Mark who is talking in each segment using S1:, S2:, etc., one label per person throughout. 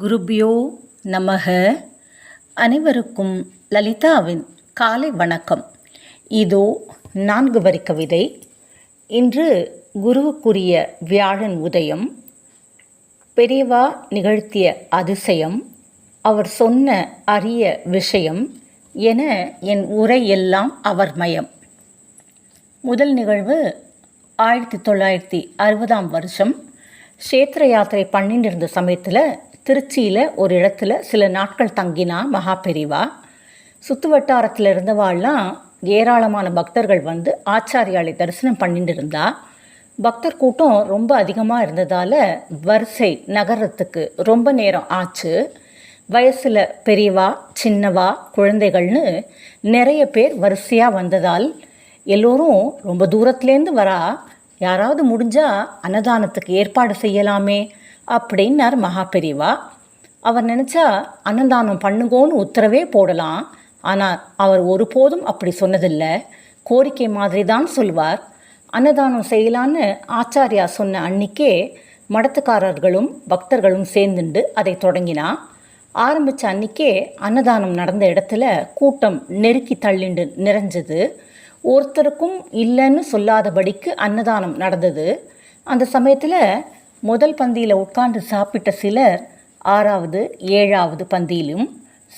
S1: குருபியோ நமக. அனைவருக்கும் லலிதாவின் காலை வணக்கம். இதோ நான்கு வரி கவிதை. இன்று குருவுக்குரிய வியாழன் உதயம். பெரியவா நிகழ்த்திய அதிசயம். அவர் சொன்ன அரிய விஷயம் என என் உரை எல்லாம் அவர் மயம் முதல் நிகழ்வு ஆயிரத்தி தொள்ளாயிரத்தி அறுபதாம் வருஷம். க்ஷேத்திர யாத்திரை பண்ணிட்டு இருந்த சமயத்தில் திருச்சியில் ஒரு இடத்துல சில நாட்கள் தங்கினா மகாபெரிவா சுற்று வட்டாரத்தில் இருந்தவாள்லாம் ஏராளமான பக்தர்கள் வந்து ஆச்சாரியாலை தரிசனம் பண்ணிட்டு இருந்தா. பக்தர் கூட்டம் ரொம்ப அதிகமாக இருந்ததால் வரிசை நகரத்துக்கு ரொம்ப நேரம் ஆச்சு. வயசில் பெரியவா சின்னவா குழந்தைகள்னு நிறைய பேர் வரிசையாக வந்ததால் எல்லோரும் ரொம்ப தூரத்துலேருந்து வரா. யாராவது முடிஞ்சால் அன்னதானத்துக்கு ஏற்பாடு செய்யலாமே அப்படின்னார் மகா அவர் நினச்சா அன்னதானம் பண்ணுங்கோன்னு உத்தரவே போடலாம். ஆனால் அவர் ஒருபோதும் அப்படி சொன்னதில்லை. கோரிக்கை மாதிரி தான் சொல்வார். அன்னதானம் செய்யலான்னு ஆச்சாரியா சொன்ன அன்னிக்கே மடத்துக்காரர்களும் பக்தர்களும் சேர்ந்துண்டு அதை தொடங்கினா. ஆரம்பித்த அன்னிக்கே அன்னதானம் நடந்த இடத்துல கூட்டம் நெருக்கி தள்ளிண்டு நிறைஞ்சது. ஒருத்தருக்கும் இல்லைன்னு சொல்லாதபடிக்கு அன்னதானம் நடந்தது. அந்த சமயத்தில் முதல் பந்தியில் உட்கார்ந்து சாப்பிட்ட சிலர் ஆறாவது ஏழாவது பந்தியிலும்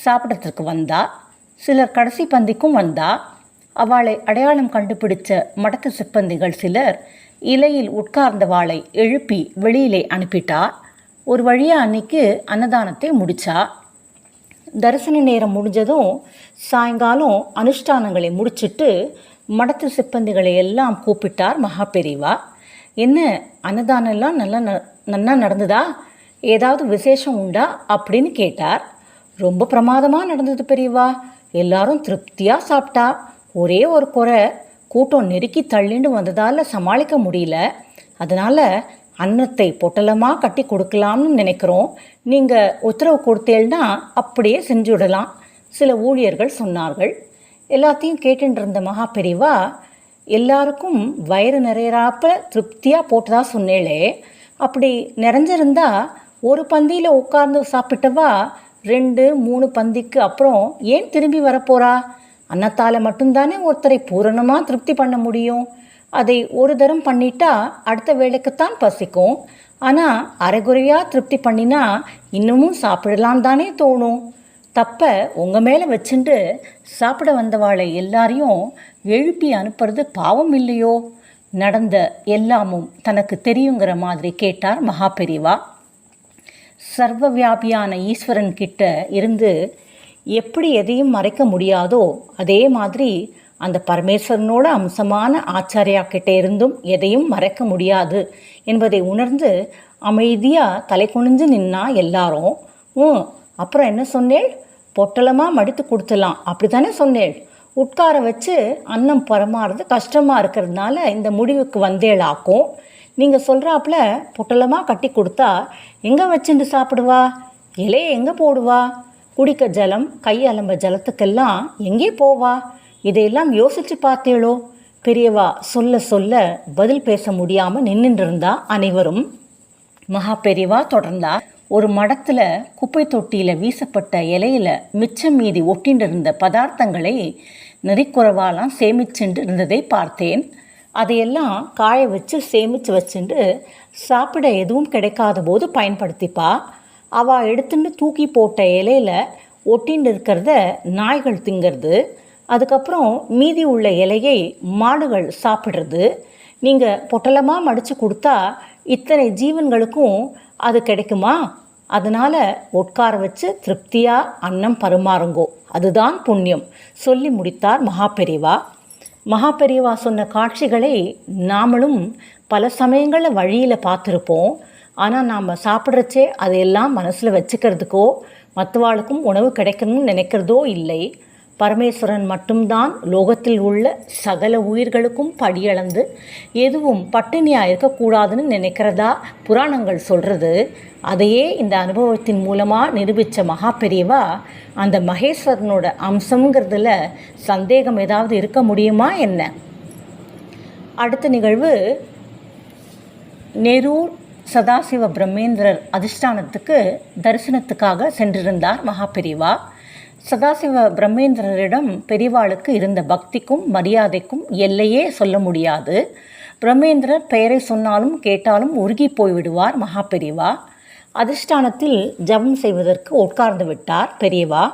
S1: சாப்பிட்றதுக்கு வந்தா சிலர் கடைசி பந்திக்கும் வந்தா அவளை அடையாளம் கண்டுபிடிச்ச மடத்து சிப்பந்திகள் சிலர் இலையில் உட்கார்ந்தவாளை எழுப்பி வெளியிலே அனுப்பிட்டா ஒரு வழியாக அன்னைக்கு அன்னதானத்தை முடிச்சா. தரிசன நேரம் முடிஞ்சதும் சாயங்காலம் அனுஷ்டானங்களை முடிச்சிட்டு மடத்து சிப்பந்திகளை எல்லாம் கூப்பிட்டார் மகா பெரிவா என்ன? அன்னதானம்லாம் நல்லா ந நன்னா நடந்ததா? ஏதாவது விசேஷம் உண்டா? அப்படின்னு கேட்டார். ரொம்ப பிரமாதமாக நடந்தது பெரியவா. எல்லாரும் திருப்தியாக சாப்பிட்டா. ஒரே ஒரு குறை. கூட்டம் நெருக்கி தள்ளிண்டு வந்ததால் சமாளிக்க முடியல. அதனால் அன்னத்தை பொட்டலமாக கட்டி கொடுக்கலாம்னு நினைக்கிறோம். நீங்கள் உத்தரவு கொடுத்தேன்னா அப்படியே செஞ்சு விடலாம் சில ஊழியர்கள் சொன்னார்கள். எல்லாத்தையும் கேட்டுட்டு இருந்த மகா பெரிவா எல்லாருக்கும் வயிறு நிறையறாப்ப திருப்தியாக போட்டதா சொன்னேளே. அப்படி நிறைஞ்சிருந்தா ஒரு பந்தியில் உட்கார்ந்து சாப்பிட்டவா ரெண்டு மூணு பந்திக்கு அப்புறம் ஏன் திரும்பி வரப்போறா? அன்னத்தால் மட்டும்தானே ஒருத்தரை பூரணமாக திருப்தி பண்ண முடியும். அதை ஒரு தரம் பண்ணிட்டா அடுத்த வேலைக்குத்தான் பசிக்கும். ஆனால் அரைகுறையாக திருப்தி பண்ணினா இன்னமும் சாப்பிடலாம் தானே தோணும். தப்ப உங்கள் மேலே வச்சுட்டு சாப்பிட வந்தவாளை எல்லாரையும் எழுப்பி அனுப்புறது பாவம் இல்லையோ? நடந்த எல்லாமும் தனக்கு தெரியுங்கிற மாதிரி கேட்டார் மகா பெரிவா சர்வ வியாபியான ஈஸ்வரன் கிட்ட இருந்து எப்படி எதையும் மறைக்க முடியாதோ அதே மாதிரி அந்த பரமேஸ்வரனோட அம்சமான ஆச்சாரியா கிட்ட இருந்தும் எதையும் மறைக்க முடியாது என்பதை உணர்ந்து அமைதியாக தலை குனிஞ்சு நின்னா எல்லாரும் ம் அப்புறம் என்ன சொன்னேள்? பொட்டலமாக மடித்து கொடுத்துடலாம் அப்படி தானே சொன்னேள். உட்கார வச்சு அன்னம் பரமாறுறது கஷ்டமாக இருக்கிறதுனால இந்த முடிவுக்கு வந்தேளாக்கும் நீங்கள் சொல்கிறாப்புல பொட்டலமாக கட்டி கொடுத்தா எங்கே வச்சுட்டு சாப்பிடுவா? இலையை எங்கே போடுவா? குடிக்க ஜலம் கை அலம்ப ஜலத்துக்கெல்லாம் எங்கே போவா? இதையெல்லாம் யோசித்து பார்த்தேளோ? பெரியவா சொல்ல சொல்ல பதில் பேச முடியாமல் நின்றுருந்தா அனைவரும். மகா பெரியவா தொடர்ந்தார். ஒரு மடத்தில் குப்பை தொட்டியில் வீசப்பட்ட இலையில மிச்சம் மீதி ஒட்டின்றிருந்த பதார்த்தங்களை நெறிக்குறவாலாம் சேமிச்சுட்டு இருந்ததை பார்த்தேன். அதையெல்லாம் காய வச்சு சேமித்து வச்சுட்டு சாப்பிட எதுவும் கிடைக்காத போது பயன்படுத்திப்பா. அவள் எடுத்துட்டு தூக்கி போட்ட இலையில ஒட்டின்னு இருக்கிறத நாய்கள் திங்கிறது அதுக்கப்புறம் மீதி உள்ள இலையை மாடுகள் சாப்பிட்றது. நீங்கள் பொட்டலமாக மடித்து கொடுத்தா இத்தனை ஜீவன்களுக்கும் அது கிடைக்குமா? அதனால் உட்கார வச்சு திருப்தியாக அன்னம் பருமாறுங்கோ. அதுதான் புண்ணியம். சொல்லி முடித்தார் மகாபெரிவா. மகாபெரிவா சொன்ன காட்சிகளை நாமளும் பல சமயங்களில் வழியில் பார்த்துருப்போம். ஆனால் நாம் சாப்பிட்றச்சே அதையெல்லாம் மனசில் வச்சுக்கிறதுக்கோ மற்றவாளுக்கும் உணவு கிடைக்கணும்னு நினைக்கிறதோ இல்லை. பரமேஸ்வரன் மட்டும்தான் லோகத்தில் உள்ள சகல உயிர்களுக்கும் படியளந்து எதுவும் பட்டினியாக இருக்கக்கூடாதுன்னு நினைக்கிறதா புராணங்கள் சொல்கிறது அதையே இந்த அனுபவத்தின் மூலமாக நிரூபித்த மகா பெரியவா அந்த மகேஸ்வரனோட அம்சங்கிறதுல சந்தேகம் ஏதாவது இருக்க முடியுமா என்ன? அடுத்த நிகழ்வு நெரூர் சதாசிவ பிரம்மேந்திரர் அதிஷ்டானத்துக்கு தரிசனத்துக்காக சென்றிருந்தார் மகாபெரிவா சதாசிவ பிரம்மேந்திரரிடம் பெரிவாளுக்கு இருந்த பக்திக்கும் மரியாதைக்கும் எல்லையே சொல்ல முடியாது. பிரம்மேந்திரர் பெயரை சொன்னாலும் கேட்டாலும் உருகி போய்விடுவார் மகாபெரிவா. அதிர்ஷ்டானத்தில் ஜபம் செய்வதற்கு உட்கார்ந்து விட்டார் பெரியவா.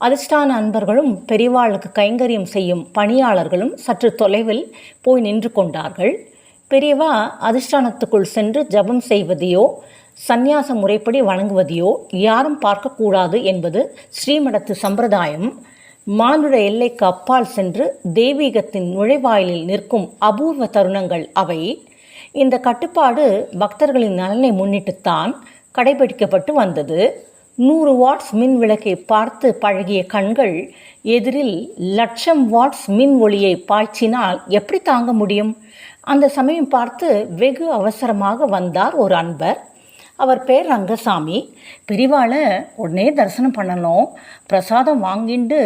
S1: அதிர்ஷ்டான அன்பர்களும் பெரியவாளுக்கு கைங்கரியம் செய்யும் பணியாளர்களும் சற்று தொலைவில் போய் நின்று கொண்டார்கள். பெரியவா அதிர்ஷ்டானத்துக்குள் சென்று ஜபம் செய்வதையோ சந்நியாச முறைப்படி வணங்குவதையோ யாரும் பார்க்கக்கூடாது என்பது ஸ்ரீமடத்து சம்பிரதாயம். மானுட எல்லைக்கு அப்பால் சென்று தெய்வீகத்தின் நுழைவாயிலில் நிற்கும் அபூர்வ தருணங்கள் அவை. இந்த கட்டுப்பாடு பக்தர்களின் நலனை முன்னிட்டுத்தான் கடைபிடிக்கப்பட்டு வந்தது. நூறு வாட்ஸ் மின் விளக்கை பார்த்து பழகிய கண்கள் எதிரில் லட்சம் வாட்ஸ் மின் ஒளியை பாய்ச்சினால் எப்படி தாங்க முடியும்? அந்த சமயம் பார்த்து வெகு அவசரமாக வந்தார் ஒரு அன்பர். அவர் பேர் ரங்கசாமி. பெரிவாளை உடனே தரிசனம் பண்ணணும் பிரசாதம் வாங்கிண்டு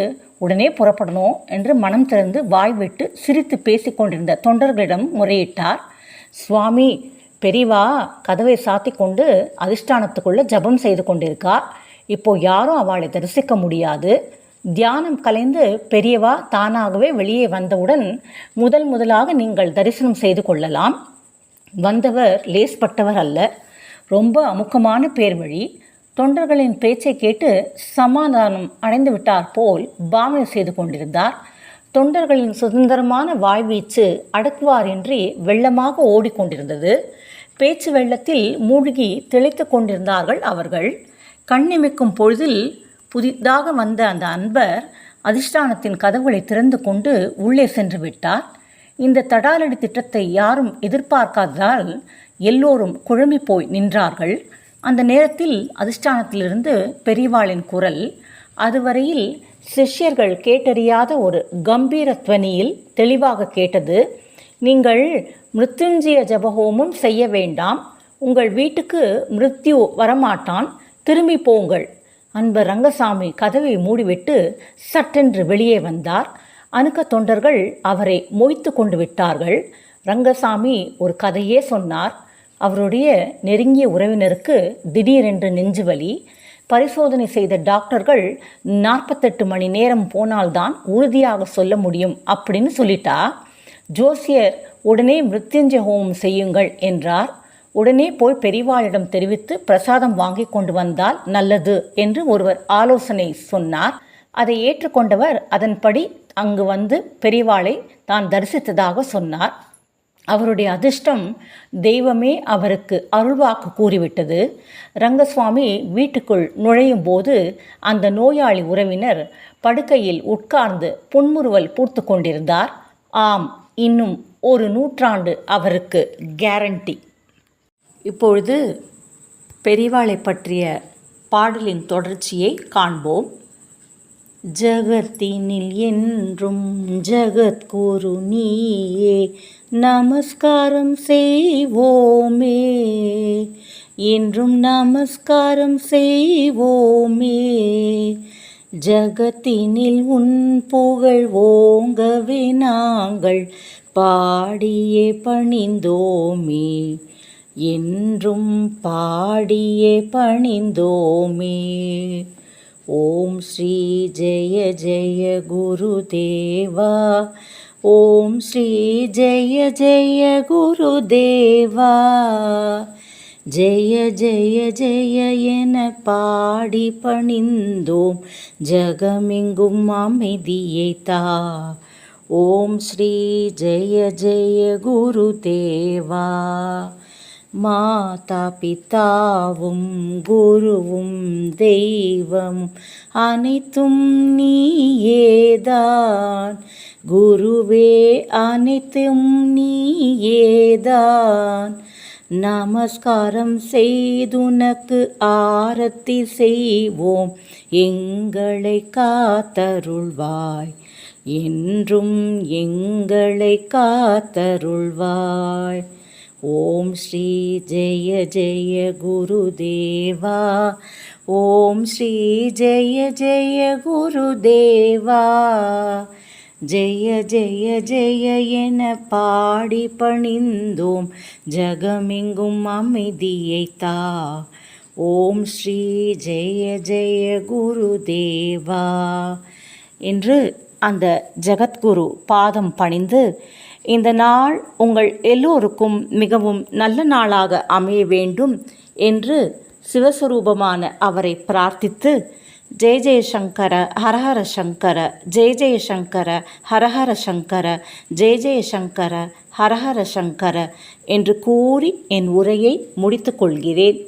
S1: உடனே புறப்படணும் என்று மனம் திறந்து வாய் விட்டு சிரித்து பேசிக்கொண்டிருந்த தொண்டர்களிடம் முறையிட்டார். சுவாமி பெரிவா கதவை சாத்தி கொண்டு அதிஷ்டானத்துக்குள்ளே ஜபம் செய்து கொண்டிருக்கார். இப்போ யாரும் அவளை தரிசிக்க முடியாது. தியானம் கலைந்து பெரியவா தானாகவே வெளியே வந்தவுடன் முதல் முதலாக நீங்கள் தரிசனம் செய்து கொள்ளலாம். வந்தவர் லேஸ்பட்டவர் அல்ல. ரொம்ப அமுக்கமான பேர்மொழி. தொண்டர்களின் பேச்சை கேட்டு சமாதானம் அடைந்து விட்டார் போல் பாவனை செய்து கொண்டிருந்தார். தொண்டர்களின் சுதந்திரமான வாய்வீச்சு அடக்குவாரின்றி வெள்ளமாக ஓடிக்கொண்டிருந்தது. பேச்சு வெள்ளத்தில் மூழ்கி தெளித்து கொண்டிருந்தார்கள் அவர்கள். கண்ணிமைக்கும் பொழுதில் புதிதாக வந்த அந்த அன்பர் அதிஷ்டானத்தின் கதவுகளை திறந்து கொண்டு உள்ளே சென்று விட்டார். இந்த தடாலடி திட்டத்தை யாரும் எதிர்பார்க்காததால் எல்லோரும் குழம்பி போய் நின்றார்கள். அந்த நேரத்தில் அதிஷ்டானத்திலிருந்து பெரியவாளின் குரல் அதுவரையில் சிஷ்யர்கள் கேட்டறியாத ஒரு கம்பீர துவனியில் தெளிவாக கேட்டது நீங்கள் மிருத்யுஞ்சய ஜபஹோமம் செய்ய வேண்டாம். உங்கள் வீட்டுக்கு மிருத்யு வரமாட்டான். திரும்பி போங்கள். அன்பர் ரங்கசாமி கதவை மூடிவிட்டு சட்டென்று வெளியே வந்தார். அணுக்க தொண்டர்கள் அவரை மொய்த்து கொண்டு விட்டார்கள். ரங்கசாமி ஒரு கதையே சொன்னார். அவருடைய நெருங்கிய உறவினருக்கு திடீரென்று நெஞ்சுவலி பரிசோதனை செய்த டாக்டர்கள் நாற்பத்தெட்டு மணி நேரம் போனால்தான் உறுதியாக சொல்ல முடியும் அப்படின்னு சொல்லிட்டா. ஜோசியர் உடனே மிருத்யுஞ்சய ஹோமம் செய்யுங்கள் என்றார். உடனே போய் பெரிவாளிடம் தெரிவித்து பிரசாதம் வாங்கி கொண்டு வந்தால் நல்லது என்று ஒருவர் ஆலோசனை சொன்னார். அதை ஏற்றுக்கொண்டவர் அதன்படி அங்கு வந்து பெரிவாளை தான் தரிசித்ததாக சொன்னார். அவருடைய அதிர்ஷ்டம் தெய்வமே அவருக்கு அருள்வாக்கு கூறிவிட்டது. ரங்கசுவாமி வீட்டுக்குள் நுழையும் போது அந்த நோயாளி உறவினர் படுக்கையில் உட்கார்ந்து புன்முறுவல் பூர்த்து கொண்டிருந்தார். ஆம் இன்னும் ஒரு நூற்றாண்டு அவருக்கு கேரண்டி. இப்பொழுது பெரிவாளை பற்றிய பாடலின் தொடர்ச்சியை காண்போம். ஜகத்தினில் என்றும் ஜகத்குரு நீயே. நமஸ்காரம் செய்வோமே. என்றும் நமஸ்காரம் செய்வோமே. ஜகத்தினில் உன் புகழ் ஓங்கவே நாங்கள் பாடியே பணிந்தோமே. என்றும் பாடியே பணிந்தோமே. ஓம் ஸ்ரீ ஜெய ஜெய குருதேவா ஓம் ஸ்ரீ ஜெய ஜெய குருதேவா ஜெய ஜெய ஜெய என பாடி பணிந்தோம் ஜகமெங்கும் அமைதியை தா ஓம் ஸ்ரீ ஜெய ஜெய குருதேவா மாதா பிதாவும் குருவும் தெய்வம் அனைத்தும் நீயேதான். குருவே அனைத்தும் நீயேதான். நமஸ்காரம் செய்துனக்கு ஆரத்தி செய்வோம். எங்களை காத்தருள்வாய். என்றும் எங்களை காத்தருள்வாய். ஓம் ஸ்ரீ ஜெய ஜெய குருதேவா. ஓம் ஸ்ரீ ஜெய ஜெய குருதேவா. ஜெய ஜெய ஜெய என பாடி பணிந்தோம். ஜகமெங்கும் அமைதியை தா. ஓம் ஸ்ரீ ஜெய ஜெய குருதேவா. என்று அந்த ஜெகத்குரு பாதம் பணிந்து இந்த நாள் உங்கள் எல்லோருக்கும் மிகவும் நல்ல நாளாக அமைய வேண்டும் என்று சிவஸ்வரூபமான அவரை பிரார்த்தித்து ஜெய ஜெயசங்கர ஹரஹர சங்கர ஜெய ஜெயசங்கர ஹரஹர சங்கர ஜெய ஜெயசங்கர ஹரஹர சங்கர என்று கூறி என் உரையை முடித்துக்கொள்கிறேன்